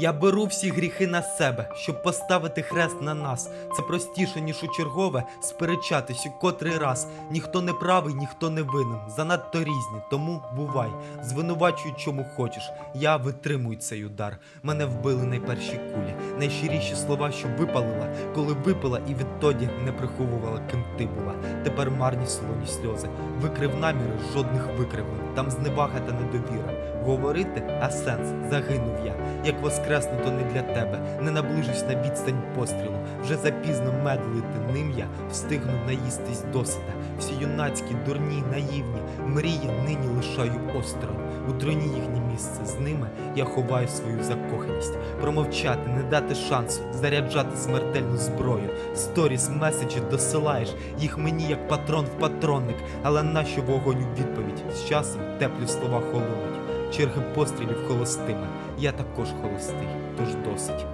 Я беру всі гріхи на себе, щоб поставити хрест на нас. Це простіше, ніж у чергове сперечатись котрий раз. Ніхто не правий, ніхто не винен. Занадто різні, тому бувай. Звинувачуй, чому хочеш. Я витримую цей удар. Мене вбили найперші кулі, найщиріші слова, що випалила, коли випила і відтоді не приховувала, ким ти була. Тепер марні солоні сльози. Викрив наміри, жодних викривлень. Там зневага та недовіра. Говорити, а сенс загинув я. Як воскреснуто не для тебе, не наближусь на відстань пострілу. Вже запізно медлити ним я встигну наїстись досита. Всі юнацькі, дурні, наївні, мрії нині лишаю осторонь. У троні їхнє місце з ними я ховаю свою закоханість. Промовчати, не дати шансу, заряджати смертельну зброю. Сторіс, меседжі досилаєш їх мені як патрон в патронник, але нащо вогонь у відповідь? З часом теплі слова холонуть. Черги пострілів холостими. Я також холостий, тож досить.